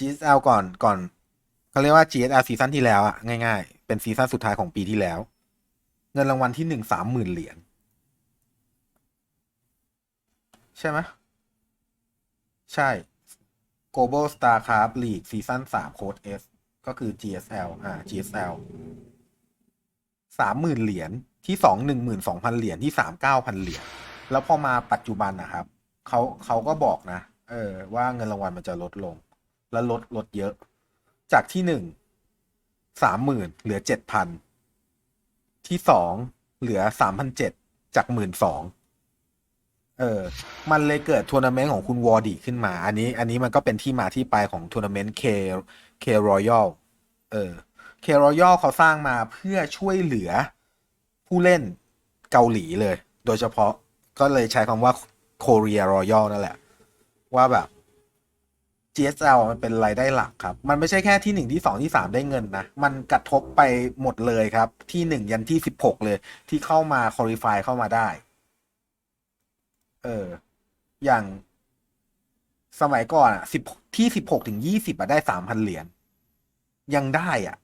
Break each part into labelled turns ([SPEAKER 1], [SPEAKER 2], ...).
[SPEAKER 1] GSL ก่อนก่อนเขาเรียกว่า GSL ซีซั่นที่แล้วอะง่ายๆ เป็นซีซั่นสุดท้ายของปีที่แล้ว เงินรางวัลที่หนึ่งสามหมื่นเหรียญใช่ไหมใช่ Global StarCraft League ซีซั่นสามโค้ด S ก็คือ GSL อ่า GSL สามหมื่นเหรียญที่สองหนึ่งหมื่นสองพันเหรียญที่สามเก้าพันเหรียญแล้วพอมาปัจจุบันนะครับเขาเขาก็บอกนะ เออ ว่าเงินรางวัลมันจะลดลง แล้วลดลดเยอะ จากที่หนึ่งสามหมื่นเหลือเจ็ดพันที่สองเหลือสามพันเจ็ดจากหมื่นสองเออ มันเลยเกิดทัวร์นาเมนต์ของคุณวอร์ดีขึ้นมา อันนี้ อันนี้มันก็เป็นที่มาที่ไปของทัวร์นาเมนต์เคเครอยัลเออเครอยัลเขาสร้างมาเพื่อช่วยเหลือผู้เล่นเกาหลีเลย โดยเฉพาะก็เลยใช้คำว่า Korea Royal นั่นแหละ ว่าแบบ GSL มันเป็นรายได้หลักครับ มันไม่ใช่แค่ที่หนึ่งที่สองที่สามได้เงินนะ มันกระทบไปหมดเลยครับ ที่หนึ่งยันที่สิบหกเลย ที่เข้ามาคอลี่ฟายเข้ามาได้ เออ อย่างสมัยก่อนอะสิบที่สิบหกถึงยี่สิบอะได้สามพันเหรียญ ยังได้อะ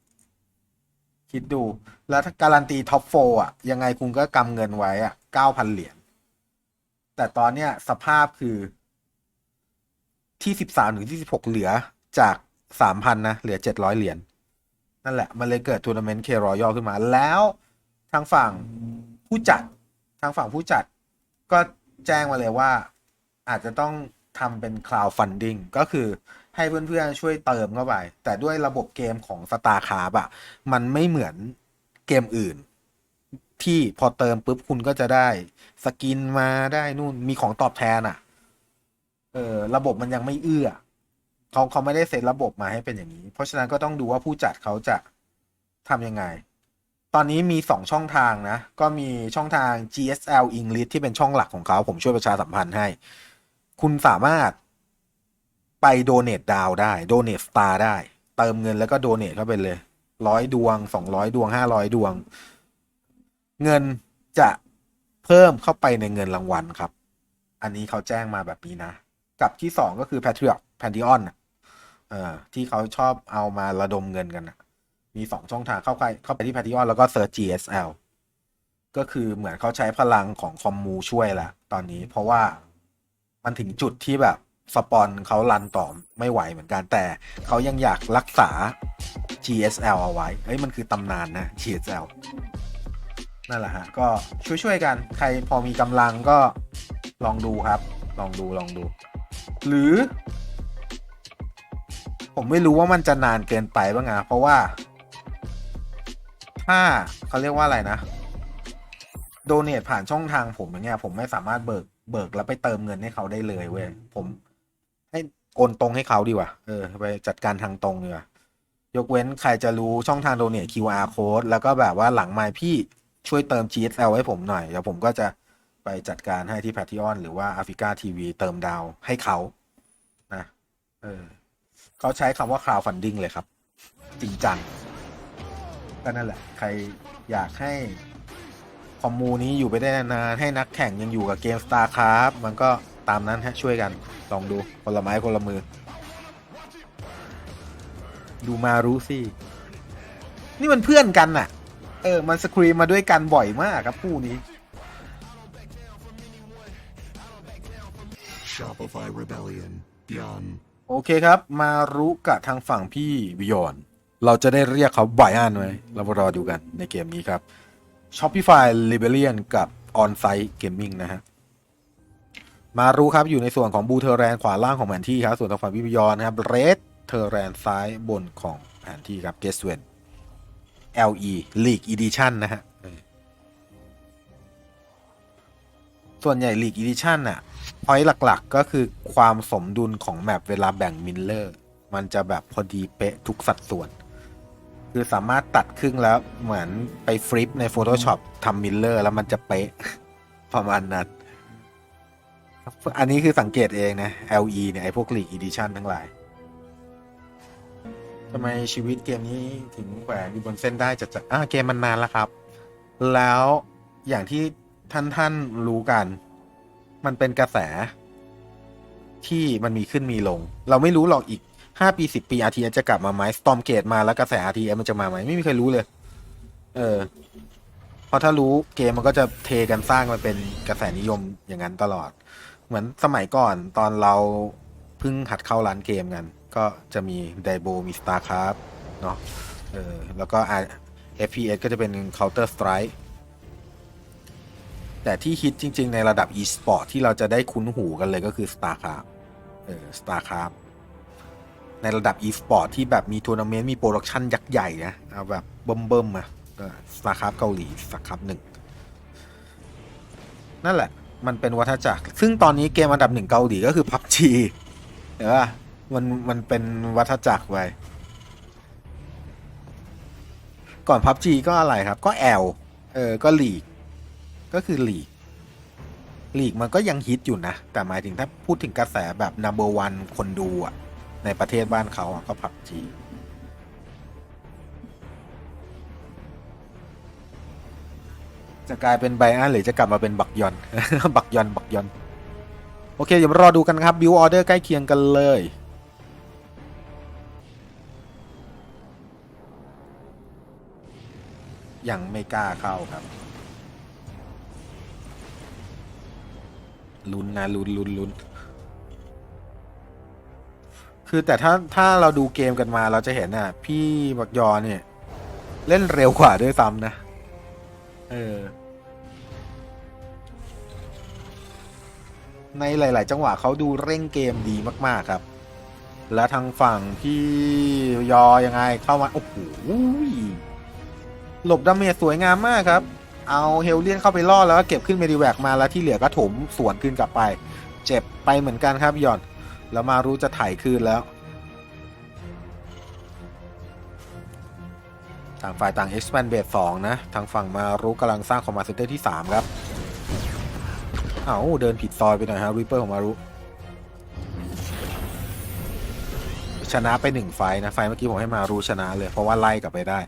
[SPEAKER 1] คิดดู แล้วถ้าการันตีท็อปโฟอะ ยังไงคุณก็กำเงินไว้อะเก้าพันเหรียญ แต่ตอนเนี้ยสภาพคือ ที่สิบสามถึงที่สิบหกเหลือจากสามพันนะ เหลือเจ็ดร้อยเหรียญนั่นแหละ มันเลยเกิดทัวร์นาเมนต์เครอยัลขึ้นมา แล้วทางฝั่งผู้จัดทางฝั่งผู้จัด ก็แจ้งมาเลยว่า อาจจะต้องทำเป็น cloud funding ก็คือให้เพื่อนๆช่วยเติมเข้าไป แต่ด้วยระบบเกมของ StarCraft อะมันไม่เหมือนเกมอื่น ที่พอเติมปุ๊บคุณก็จะได้สกินมาได้นู่นมีของตอบแทนอะ เออระบบมันยังไม่เอื้อเขาเขาไม่ได้เซตระบบมาให้เป็นอย่างนี้ เพราะฉะนั้นก็ต้องดูว่าผู้จัดเขาจะทำยังไง ตอนนี้มีสองช่องทางนะ ก็มีช่องทาง GSL English ที่เป็นช่องหลักของเขาผมช่วยประชาสัมพันธ์ให้ คุณสามารถไปโดเน a ดดาวได้โดเน a สตาร์ได้ เติมเงินแล้วก็โดเน a เข้าไปเลยร้อยดวงสองร้อยดวงห้าร้อยดวง เงินจะเพิ่มเข้าไปในเงินรางวัลครับ อันนี้เขาแจ้งมาแบบนี้นะ กับที่สองก็คือ Patriot Pantheon น่ะเอ่อที่เขาชอบเอามาระดมเงินกันนะมีสองช่องทางเข้าไปเข้าไปที่ Pantheon แล้วก็ Search GSL ก็คือเหมือนเขาใช้พลังของคอมมูช่วยแหล้วตอนนี้เพราะว่ามันถึงจุดที่แบบ สปอนเขารันต่อไม่ไหวเหมือนกัน แต่เขายังอยากรักษา GSL เอาไว้เฮ้ยมันคือตำนานนะ GSL นั่นแหละฮะ ก็ช่วยๆกัน ใครพอมีกำลังก็ลองดูครับ ลองดูลองดู หรือ ผมไม่รู้ว่ามันจะนานเกินไปบ้างอะเพราะว่า ถ้าเขาเรียกว่าอะไรนะ โดเนทผ่านช่องทางผมอย่างเงี้ย ผมไม่สามารถเบิกเบิกแล้วไปเติมเงินให้เขาได้เลยเว้ยผม ให้โอนตรงให้เขาดีกว่าเออ ไปจัดการทางตรงดีกว่ายกเว้นใครจะรู้ช่องทางโดเนท QR code แล้วก็แบบว่าหลังไมค์พี่ช่วยเติม GSL ให้ผมหน่อยเดี๋ยวผมก็จะ ไปจัดการให้ที่แพทิออนหรือว่า Africa TV เติมดาวให้เขานะเออเขาใช้คำว่า crowd funding เลยครับ จริงจังก็นั่นแหละ ใครอยากให้คอมมูนี้อยู่ไปได้นานๆให้นักแข่งยังอยู่กับเกม StarCraft มันก็ตามนั้นฮะช่วยกัน ลองดูคนละไม้คนละมือ ดูมารู้สิ นี่มันเพื่อนกันน่ะ เออ มันสครีมมาด้วยกันบ่อยมากครับคู่นี้
[SPEAKER 2] Shopify Rebellion Beyond
[SPEAKER 1] โอเคครับ มารู้กับทางฝั่งพี่วิยอนเราจะได้เรียกเขาไบอันไว้เรามารอดูกันในเกมนี้ครับ Shopify Rebellion กับ On-Site Gaming นะฮะ มารู้ครับอยู่ในส่วนของบูเทอร์แรนขวาล่างของแผนที่ครับ ส่วนทางฝั่งพี่วิยอนนะครับเรดเทอร์แรนซ้ายบนของแผนที่ครับเกสเวน LE League Edition นะฮะ ส่วนใหญ่ League Edition น่ะ พอยหลักๆ ก็คือความสมดุลของแมปเวลาแบ่งมิลเลอร์ มันจะแบบพอดีเป๊ะทุกสัดส่วน คือสามารถตัดครึ่งแล้วเหมือนไปฟลิปใน Photoshop ทำมิลเลอร์แล้วมันจะเป๊ะ ประมาณนั้นอันนี้คือสังเกตเองนะ LE เนี่ย ไอพวก League Edition ทั้งหลายทำไมชีวิตเกมนี้ถึงแขวนอยู่บนเส้นได้จัดๆอ่าเกมมันนานแล้วครับ แล้วอย่างที่ท่านท่านๆรู้กัน มันเป็นกระแส ที่มันมีขึ้นมีลง เราไม่รู้หรอกอีกห้าปีสิบปี RTS จะกลับมาไหม Stormgate มาแล้วกระแส RTS มันจะมาไหมไม่มีใครรู้เลย เออเพราะถ้ารู้เกมมันก็จะเทกันสร้างมันเป็นกระแสนิยมอย่างนั้นตลอด เหมือนสมัยก่อนตอนเราเพิ่งหัดเข้าร้านเกมกัน ก็จะมีไดโบมี StarCraft เนาะเออแล้วก็อะ FPS ก็จะเป็น Counter Strike แต่ที่ฮิตจริง ๆ ในระดับ e-sport ที่เราจะได้คุ้นหูกันเลยก็คือ StarCraft เออ StarCraft ในระดับ e-sport ที่แบบมีทัวร์นาเมนต์มีโปรดักชันยักษ์ใหญ่นะเอาแบบเบิ่มๆมาก็ StarCraft เกาหลี StarCraft หนึ่งนั่นแหละ มันเป็นวัฏจักร ซึ่งตอนนี้เกมอันดับหนึ่งเกาหลีก็คือ PUBG เห็นป่ะมันมันเป็นวัฏจักรไปก่อน PUBG ก็อะไรครับ ก็แอลเออ ก็ลีก ก็คือลีกลีกมันก็ยังฮิตอยู่นะ แต่หมายถึงถ้าพูดถึงกระแสแบบ number one คนดูอะในประเทศบ้านเขาอะก็ PUBG จะกลายเป็นไบอันหรือจะกลับมาเป็นบักยอน บักยอนบักยอน โอเค เดี๋ยวมารอดูกันครับ บิวออเดอร์ใกล้เคียงกันเลย ยังไม่กล้าเข้าครับ ลุ้นนะลุ้นลุ้นลุ้นคือแต่ถ้าถ้าเราดูเกมกันมาเราจะเห็นอะ พี่บักยอเนี่ย เล่นเร็วกว่าด้วยซ้ำนะ เออ ในหลาย ๆ จังหวะเขาดูเร่งเกมดีมาก ๆ ครับ แล้วทางฝั่งพี่ยอยังไงเข้ามา โอ้โหหลบดาเมจสวยงามมากครับ เอาเฮลเลียนเข้าไปล่อแล้วก็เก็บขึ้นเมดิแวกมาแล้วที่เหลือก็ถมสวนขึ้นกลับไป เจ็บไปเหมือนกันครับหย่อน แล้วมารู้จะไถ่ายคืนแล้วทางฝ่ายต่าง expand base 2นะ ทางฝั่งมารู้กำลังสร้างคอมมานด์เซนเตอร์ที่ 3 ครับ เอาเดินผิดซอยไปหน่อยฮะริปเปอร์ของมารุชนะไปหนึ่งไฟนะ ไฟเมื่อกี้ผมให้มารู้ชนะเลย เพราะว่าไล่กลับไปได้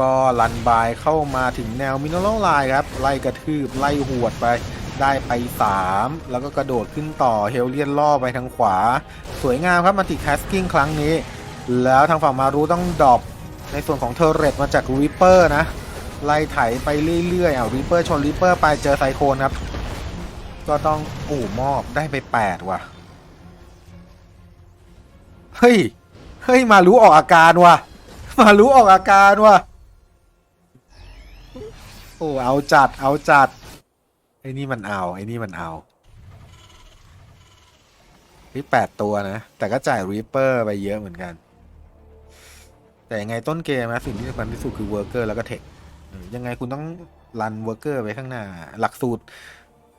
[SPEAKER 1] ก็ลันบายเข้ามาถึงแนวมินเนอรัลไลน์ครับ ไล่กระทืบ ไล่หวดไปได้ไป 3 แล้วก็กระโดดขึ้นต่อเฮลเลียนล่อไปทางขวา สวยงามครับมาติแคสกิ้งครั้งนี้ แล้วทางฝั่งมารู้ต้องดรอปในส่วนของเทอร์เรตมาจากริปเปอร์นะ ไล่ไถไปเรื่อยๆอ่าริปเปอร์ชนริปเปอร์ไปเจอไซโคนครับ ก็ต้องโอ้มอบได้ไป 8 ว่ะ เฮ้ย เฮ้ย มารู้ออกอาการว่ะ มารู้ออกอาการว่ะ อ้เอาจัดเอาจัดไอ้นี่มันเอาไอ้นี่มันเอานี่แปดตัวนะ แต่ก็จ่ายรีเปอร์ไปเยอะเหมือนกัน แต่ยังไงต้นเกมนะสิ่งที่สำคัญที่สุดคือเวอร์เกอร์แล้วก็เทคยังไงคุณต้องรันเวอร์เกอร์ไปข้างหน้า หลักสูตร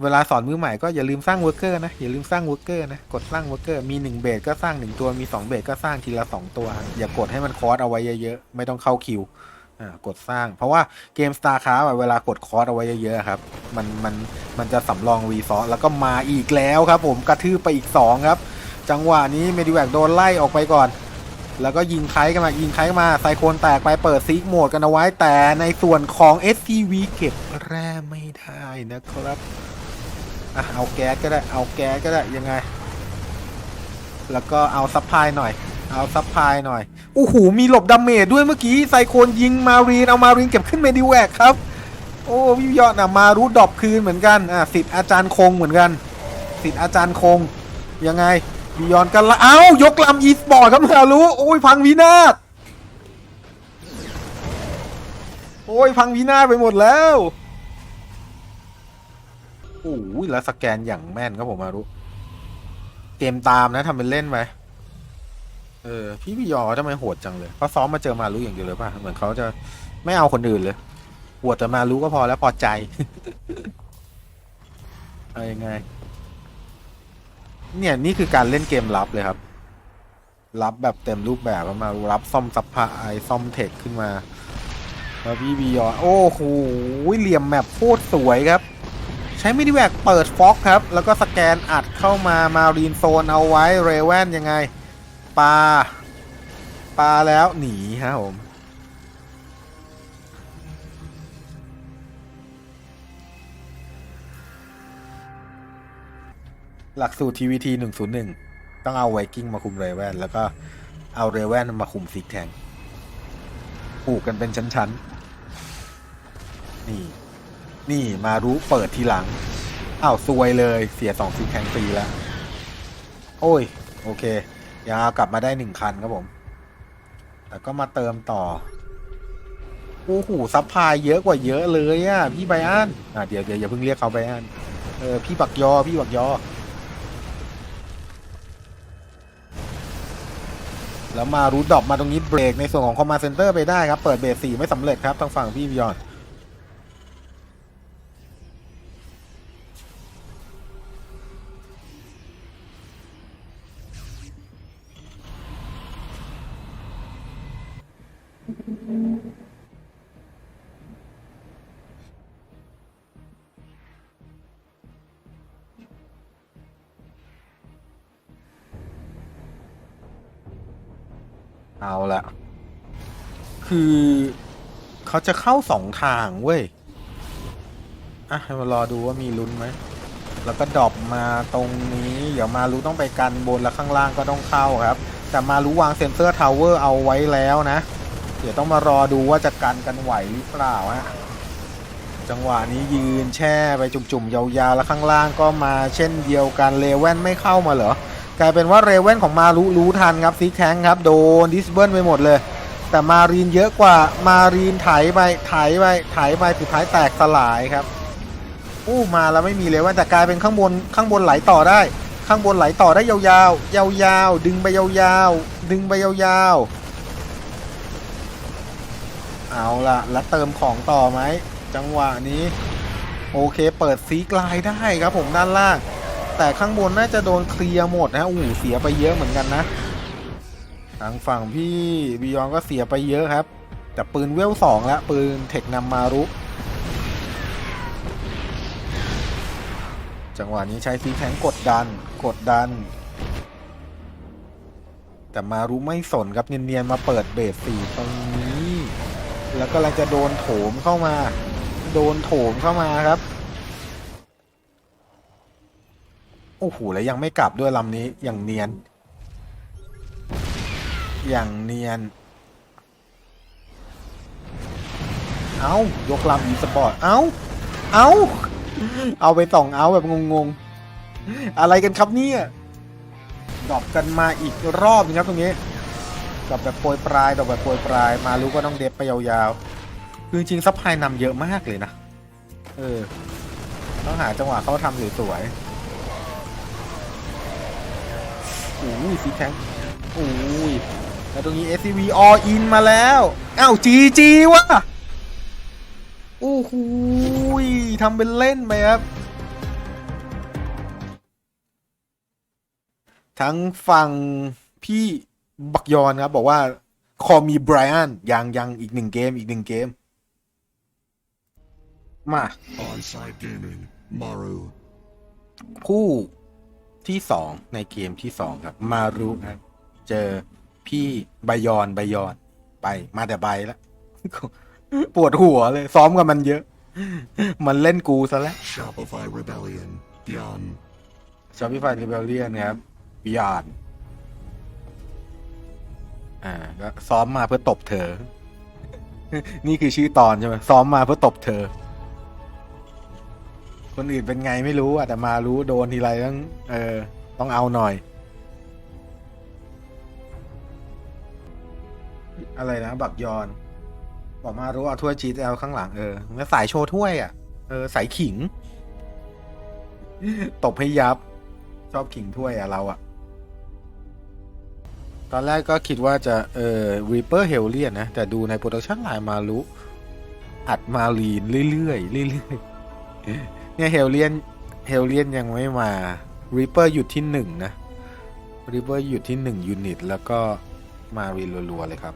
[SPEAKER 1] เวลาสอนมือใหม่ก็อย่าลืมสร้างเวอร์เกอร์นะ อย่าลืมสร้างเวอร์เกอร์นะ กดสร้างเวอร์เกอร์มีหนึ่งเบสก็สร้างหนึ่งตัวมีสองเบสก็สร้างทีละสองตัว อย่ากดให้มันคอร์สเอาไว้เยอะๆไม่ต้องเข้าคิว อ่ากดสร้าง เพราะว่าเกม StarCraft อะเวลากดคอร์สเอาไว้เยอะๆครับ มันมันมันจะสำรองรีซอสแล้วก็มาอีกแล้วครับ ผมกระทืบไปอีก 2 ครับ จังหวะนี้เมดิแวกโดนไล่ออกไปก่อน แล้วก็ยิงไคกันมายิงไคกันมาไซโคนแตกไปเปิดซีกโหมดกันเอาไว้แต่ในส่วนของ SCV เก็บแร่ไม่ได้นะครับอะเอาแก๊สก็ได้เอาแก๊สก็ได้ยังไง แล้วก็เอาซัพพลายหน่อย เอาซัพพายหน่อยโอ้โหมีหลบดาเมจด้วยเมื่อกี้ไซโคนยิงมารีนเอามารีนเก็บขึ้นเมดิแวกครับ โอ้วิวยอดอะมารู้ดอปคืนเหมือนกันอะสิทธิ์อาจารย์คงเหมือนกันสิทธิ์อาจารย์คงยังไงวิยอนกันละเอ้ายกลำอีสปอร์ตครับมารู้โอ้ยพังวินาศโอ้ยพังวินาศไปหมดแล้วโอ้ยแล้วสแกนอย่างแม่นครับผมมารู้เกมตามนะทำเป็นเล่นไป เออพี่พี่ยอทำไมโหดจังเลยเขาซ้อมมาเจอมารู้อย่างเดียวเลยป่ะเหมือนเขาจะไม่เอาคนอื่นเลยหวดแต่มารู้ก็พอแล้วพอใจ เอายังไง เนี่ยนี่คือการเล่นเกมรับเลยครับ รับแบบเต็มรูปแบบมารับซ่อมซับพลายซ่อมเทคขึ้นมาแล้วพี่บียอโอ้โหเหลี่ยมแมปโคตรสวยครับ ใช้มินิแวกเปิดฟ็อกครับ แล้วก็สแกนอัดเข้ามามารีนโซนเอาไว้เรเวนยังไง ปลาปลาแล้วหนีฮะผมหลักสูตร TVT 101 ต้องเอาไวกิ้งมาคุมเรเวนแล้วก็เอาเรเวนมาคุมซิกแทงผูกกันเป็นชั้นๆ นี่ นี่มารู้เปิดทีหลัง อ้าวซวยเลยเสียสองซิกแทงฟรีแล้ว โอ้ย โอเค ยังเอากลับมาได้หนึ่งคันครับผม แต่ก็มาเติมต่อ โอ้โหซัพพลายเยอะกว่าเยอะเลยอะ พี่ไบอันอะเดี๋ยวเดี๋ยวอย่าเพิ่งเรียกเขาไบอันเออพี่บักยอ พี่บักยอ แล้วมารูดดรอปมาตรงนี้เบรกในส่วนของคอมมานเซนเตอร์ไปได้ครับ เปิดเบสสี่ไม่สำเร็จครับทางฝั่งพี่บิยอน เขาจะเข้าสองทางเว้ย อะให้มารอดูว่ามีลุ้นไหม แล้วก็ดรอปมาตรงนี้ เดี๋ยวมารู้ต้องไปกันบนแล้วข้างล่างก็ต้องเข้าครับ แต่มารู้วางเซ็นเซอร์ทาวเวอร์เอาไว้แล้วนะ เดี๋ยวต้องมารอดูว่าจะกันกันไหวหรือเปล่าฮะ จังหวะนี้ยืนแช่ไปจุ่มๆยาวๆ แล้วข้างล่างก็มาเช่นเดียวกันเลเว่นไม่เข้ามาเหรอกลายเป็นว่าเรเว่นของมารู้รู้ทันครับซิกแทงครับโดนดิสเบิลไปหมดเลย แต่มารีนเยอะกว่ามารีนไถไปไถไปไถไปสุดท้ายแตกสลายครับอู้มาแล้วไม่มีเลยว่าแต่กลายเป็นข้างบนข้างบนไหลต่อได้ ข้างบนไหลต่อได้ยาวๆ ยาวๆ ดึงไปยาวๆ ดึงไปยาวๆ เอาล่ะ แล้วเติมของต่อไหมจังหวะนี้ โอเคเปิดซีกลายได้ครับผมด้านล่าง แต่ข้างบนน่าจะโดนเคลียร์หมดนะโอ้เสียไปเยอะเหมือนกันนะ ทางฝั่งพี่บิยอนก็เสียไปเยอะครับ แต่ปืนเวลสองแล้วปืนเทคนำมารุ จังหวะนี้ใช้ซีแทงกดดันกดดัน แต่มารุไม่สนครับเนียนๆมาเปิดเบสสี่ตรงนี้ แล้วก็ลังจะโดนโถมเข้ามา โดนโถมเข้ามาครับโอ้โหแล้วยังไม่กลับด้วยลำนี้อย่างเนียน อย่างเนียน เอายกลำอีสปอร์ต เอาเอาเอาไปสองเอาแบบงงๆ อะไรกันครับเนี่ย ดรอปกันมาอีกรอบนึงครับตรงนี้ดรอปแบบโปรยปลายดรอปแบบโปรยปลาย มารู้ก็ต้องเดฟไปยาวๆ คือจริงซัพพลายนำเยอะมากเลยนะ เออ ต้องหาจังหวะเขาทำสวยๆโอ้ยซีแทงโอ้ย แล้วตรงนี้ SCV all in มาแล้วอ้าว GG วะโอ้โหยทำเป็นเล่นไปครับ ทั้งฝั่งพี่บักยอนครับ บอกว่าคอมีไบรอันยังยังอีกหนึ่งเกมอีกหนึ่งเกม มา
[SPEAKER 2] On-site gaming. Maru.
[SPEAKER 1] คู่ที่สองในเกมที่สองครับ มารุนะครับ เจอ พี่ไบยอนไบยอนไป มาแต่ใบแล้วปวดหัวเลย ซ้อมกับมันเยอะ มันเล่นกูซะแล้ว
[SPEAKER 2] Shopify Rebellion. Beyond.
[SPEAKER 1] ชอปปี้ไฟเรเบลเลียนครับบิยานอ่าก็ซ้อมมาเพื่อตบเธอ นี่คือชื่อตอนใช่ไหมซ้อมมาเพื่อตบเธอ คนอื่นเป็นไงไม่รู้อะแต่มารู้โดนทีไรต้องเออ ต้องเอาหน่อย อะไรนะบักยอน บอกมารู้เอาถ้วยจีเอลข้างหลังเออแล้วสายโชว์ถ้วยอะ เออสายขิง ตบให้ยับ ชอบขิงถ้วยอะเราอะตอนแรกก็คิดว่าจะเอ่อ Reaper h e l l i a n นนะ แต่ดูในโปรดักชันไลน์มารู้อัดมาลีนเรื่อยๆเรื่อยๆเนี่ยเฮลเลียนเฮลเลียนยังไม่มา Reaper หยุดที่หนึ่งนะ Reaper หยุดที่หนึ่งยูนิตแล้วก็มารีรัวๆเลยครับ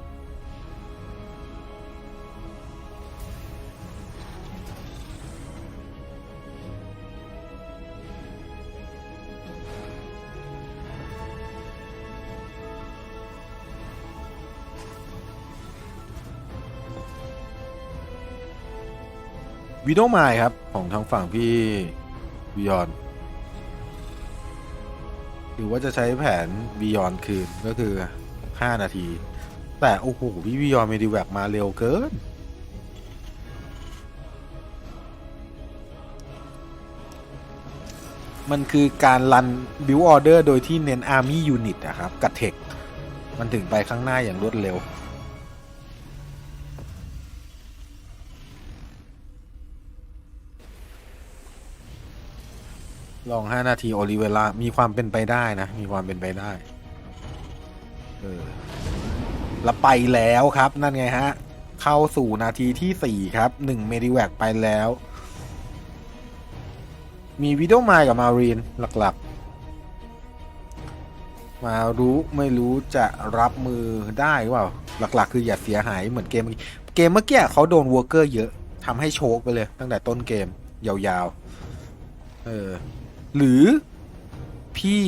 [SPEAKER 1] วิดโอมายครับ ของทางฝั่งพี่วิยอนหรือว่าจะใช้แผนวิยอนคืนก็คือ 5 นาที แต่โอ้โหพี่วิยอนเมดิแวกมาเร็วเกินมันคือการรันบิวออเดอร์โดยที่เน้นอาร์มี่ยูนิตอะครับ กับเทค มันถึงไปข้างหน้าอย่างรวดเร็ว ลอง 5 นาที โอลิเวล่ามีความเป็นไปได้นะ มีความเป็นไปได้ เออแล้วไปแล้วครับ นั่นไงฮะ เข้าสู่นาทีที่ 4 ครับ 1 เมดิแวกไปแล้ว มีวิดีโอมากับมารีนหลักๆ มารู้ไม่รู้จะรับมือได้หรือเปล่า หลัก ๆ คืออย่าเสียหายเหมือนเกมเมื่อกี้เกมเมื่อกี้เขาโดนวอร์เกอร์เยอะทำให้โชกไปเลย ตั้งแต่ต้นเกมยาวๆ เออ หรือพี่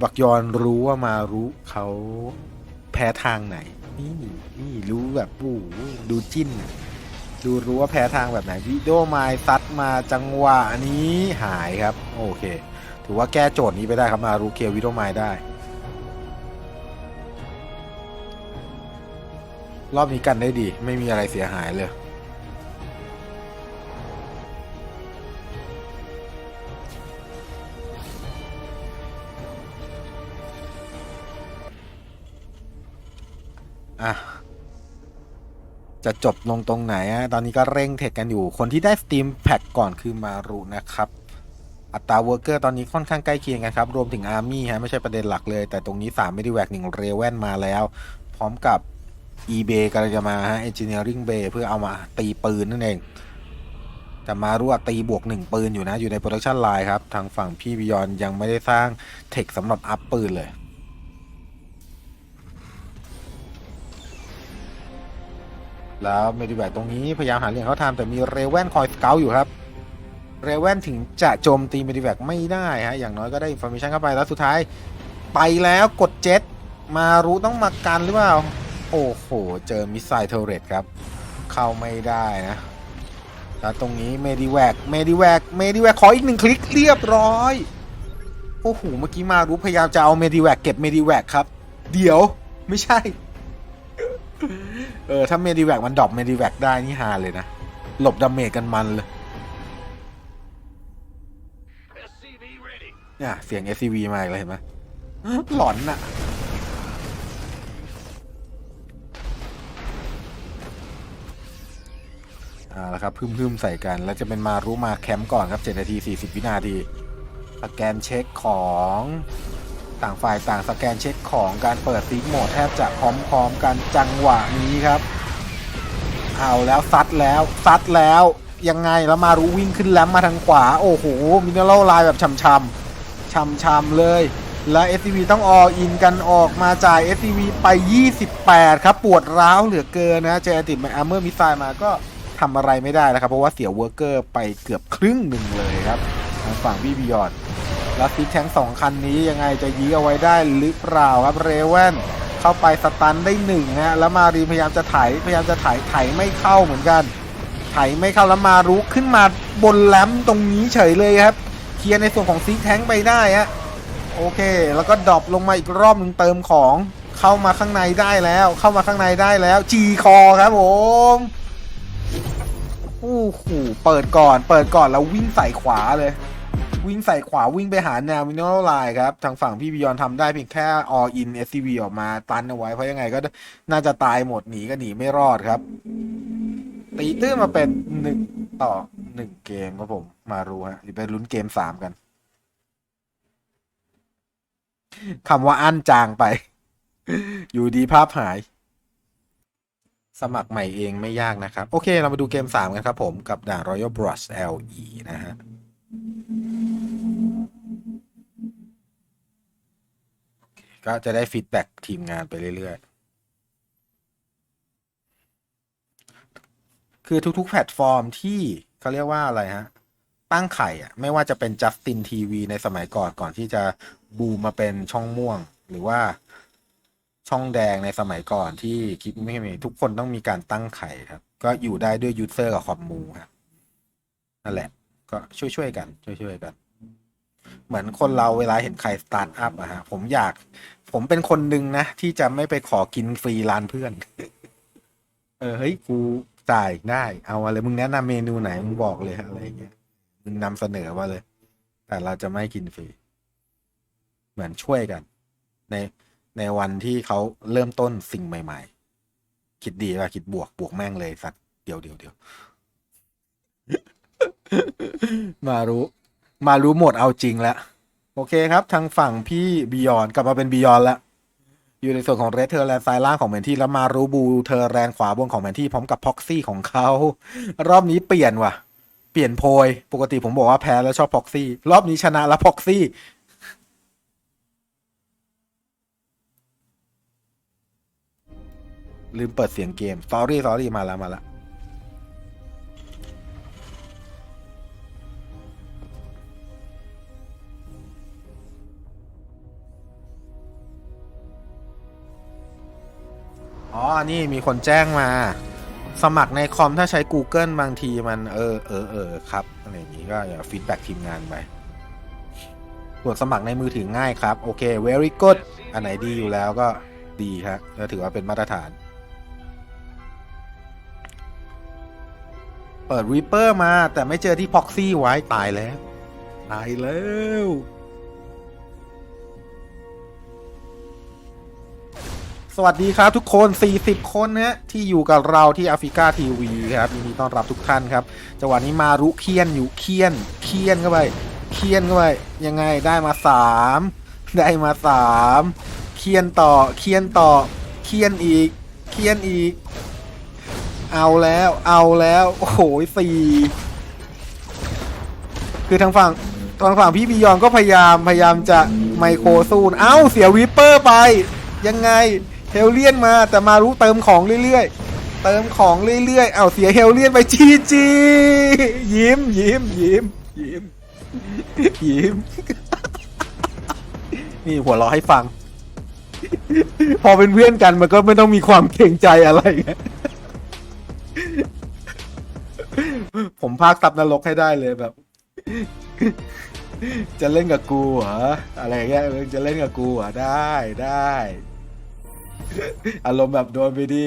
[SPEAKER 1] บักยอนรู้ว่ามารู้เขาแพ้ทางไหน นี่นี่รู้แบบโอ้ดูจิ้นอะดูรู้ว่าแพ้ทางแบบไหนวิโอไมล์ซัดมาจังหวะนี้หายครับ โอเค ถือว่าแก้โจทย์นี้ไปได้ครับมารู้เคลวิโอไมล์ได้ รอบนี้กันได้ดี ไม่มีอะไรเสียหายเลย อะ จะจบลงตรงไหนอะตอนนี้ก็เร่งเทคกันอยู่ คนที่ได้ Steam Pack ก่อนคือมารุนะครับ อัตราเวอร์เกอร์ตอนนี้ค่อนข้างใกล้เคียงกันครับ รวมถึงอาร์มี่ฮะ ไม่ใช่ประเด็นหลักเลย แต่ตรงนี้ 3 ไม่ได้แวกหนึ่งเรเวนมาแล้ว พร้อมกับ eBay กำลังจะมาฮะ Engineering Bay เพื่อเอามาตีปืนนั่นเองแต่มารู้ว่าตีบวกหนึ่งปืนอยู่นะ อยู่ในโปรดักชันไลน์ครับ ทางฝั่งพี่บิยอนยังไม่ได้สร้างเทคสำหรับอัพปืนเลย แล้วเมดิแบกตรงนี้พยายามหาเหลี่ยมเขาทำแต่มีเรเวนคอยสเกลอยู่ครับเรเวนถึงจะโจมตีเมดิแบกไม่ได้ฮะอย่างน้อยก็ได้อินโฟมิชันเข้าไปแล้วสุดท้ายไปแล้วกดเจ็ตมารู้ต้องมากันหรือเปล่า โอ้โห เจอมิสไซล์เทเรตครับ เข้าไม่ได้นะแล้วตรงนี้เมดิแวกเมดิแวกเมดิแวกขออีกหนึ่งคลิกเรียบร้อย โอ้โห เมื่อกี้มารู้พยายามจะเอาเมดิแวกเก็บเมดิแวกครับ เดี๋ยวไม่ใช่ เออ ถ้าเมดิแวกมันดรอปเมดิแวกได้นี่ฮาเลยนะ หลบดาเมจกันมันเลยเนี่ยเสียง SCV มาอีกแล้วเห็นไหมหลอนน่ะอ่าแล้วครับพึ่มๆใส่กัน แล้วจะเป็นมารู้มาแคมป์ก่อนครับ 7 นาที 40 วินาทีสแกนเช็คของ ต่างฝ่ายต่างสแกนเช็คของการเปิดซีกโหมดแทบจะพร้อมๆกันจังหวะนี้ครับ เอาแล้วซัดแล้วซัดแล้วยังไงแล้วมารู้วิ่งขึ้นแลมมาทางขวา โอ้โหมินเนอรัลไลน์แบบช่ำๆช่ำๆเลย แล้ว SCV ต้องออินกันออกมาจ่าย SCV ไป 28 ครับ ปวดร้าวเหลือเกินนะเจติดอาร์เมอร์มิสไซล์มาก็ทำอะไรไม่ได้แล้วครับ เพราะว่าเสียเวอร์เกอร์ไปเกือบครึ่งหนึ่งเลยครับทางฝั่งวิบิยอน แล้วฟิกแทงสองคันนี้ยังไงจะยื้อเอาไว้ได้หรือเปล่าครับเรเวนเข้าไปสตันได้หนึ่งฮะแล้วมารีพยายามจะไถพยายามจะไถไถไม่เข้าเหมือนกัน ไถไม่เข้าแล้วมารุขึ้นมาบนแลมตรงนี้เฉยเลยครับเคลียร์ในส่วนของซิกแทงไปได้ฮะโอเค แล้วก็ดรอปลงมาอีกรอบหนึ่งเติมของเข้ามาข้างในได้แล้ว เข้ามาข้างในได้แล้วจีคอครับผมโอ้โหเปิดก่อน เปิดก่อนแล้ววิ่งใส่ขวาเลย วิ่งใส่ขวาวิ่งไปหาแนวมินอลไลน์ครับ ทางฝั่งพี่บิยอนทำได้เพียงแค่ all in SCV ออกมาตันเอาไว้เพราะยังไงก็น่าจะตายหมดหนีก็หนีไม่รอดครับ ตีตื้นมาเป็นหนึ่งต่อหนึ่งเกมครับผม มารู้ฮะหรือไปลุ้นเกมสามกันคำว่าอั้นจางไป อยู่ดีภาพหาย สมัครใหม่เองไม่ยากนะครับ โอเค เรามาดูเกม 3 กันครับผมกับด่าน Royal Brush LE นะฮะ ก็จะได้ฟีดแบ็กทีมงานไปเรื่อยๆ คือทุกๆ แพลตฟอร์มที่เขาเรียกว่าอะไรฮะ ตั้งไข่อะไม่ว่าจะเป็น Justin TV ในสมัยก่อนก่อนที่จะบูมมาเป็นช่องม่วง หรือว่าช่องแดงในสมัยก่อนที่คลิปไม่มีทุกคนต้องมีการตั้งไข่ครับ ก็อยู่ได้ด้วยยูเซอร์กับคอมมูครับนั่นแหละ ก็ช่วยๆกัน ช่วยๆกัน เหมือนคนเราเวลาเห็นใครสตาร์ทอัพอะฮะผมอยาก ผมเป็นคนหนึ่งนะ ที่จะไม่ไปขอกินฟรีร้านเพื่อน เออเฮ้ยกูจ่ายได้ เอาอะไรมึงแนะนำเมนูไหนมึงบอกเลยอะไรเงี้ยมึงนำเสนอมาเลย แต่เราจะไม่กินฟรี เหมือนช่วยกัน ในในวันที่เขาเริ่มต้นสิ่งใหม่ ๆ คิดดีป่ะคิดบวกบวกแม่งเลยสัตว์เดียวเดียวเดียวมารู้ มารู้หมดเอาจริงแล้ว โอเคครับ ทางฝั่งพี่บิยอนกลับมาเป็นบิยอนแล้ว อยู่ในส่วนของเรสเทอร์แลนซ้ายล่างของแมนที่แล้วมารู้บูเธอแรงขวาบนของแมนที่พร้อมกับพ็อกซี่ของเขา รอบนี้เปลี่ยนว่ะ เปลี่ยนโพย ปกติผมบอกว่าแพ้แล้วชอบพ็อกซี่ รอบนี้ชนะแล้วพ็อกซี่ลืมเปิดเสียงเกม s อรี่ s อรี่มาแล้วมาแล้ว อ๋อ นี่มีคนแจ้งมา สมัครในคอมถ้าใช้ Google บางทีมันเออเออเออครับ อะไรอย่างนี้ก็อย่าฟีดแบ็ทีมงานไปส่วนสมัครในมือถือง่ายครับ โอเค very good อันไหนดีอยู่แล้วก็ดีครับก็ถือว่าเป็นมาตรฐาน เปิด Reaper มาแต่ไม่เจอที่ Proxy ไว้ตายแล้ว ตายแล้ว สวัสดีครับทุกคน 40 คนนะที่อยู่กับเราที่แอฟริกาทีวีครับยินดีต้อนรับทุกท่านครับจังหวะนี้มารุเคียนอยู่เคียนเคียนเข้าไปเคียนเข้าไปยังไงได้มาสามได้มาสามเคียนต่อเคียนต่อเคียนอีกเคียนอีก เอาแล้วเอาแล้วโอ้โหสี่คือทางฝั่งทางฝั่งพี่บียอนก็พยายามพยายามจะไมโครซูนเอ้าเสียวิปเปอร์ไปยังไง ฮลเลียนมาแต่มารู้เติมของเรื่อยๆ เติมของเรื่อยๆเอ้าเสียเฮลเลียนไปจีจียิ้มยิ้มยิ้มยิ้มยิ้มนี่หัวเราะให้ฟัง พอเป็นเพื่อนกันมันก็ไม่ต้องมีความเกรงใจอะไรไงผมพากซับนรกให้ได้เลยแบบ จะเล่นกับกูเหรออะไรเงี้ยจะเล่นกับกูเหรอได้ได้ อารมณ์แบบโดนไปดี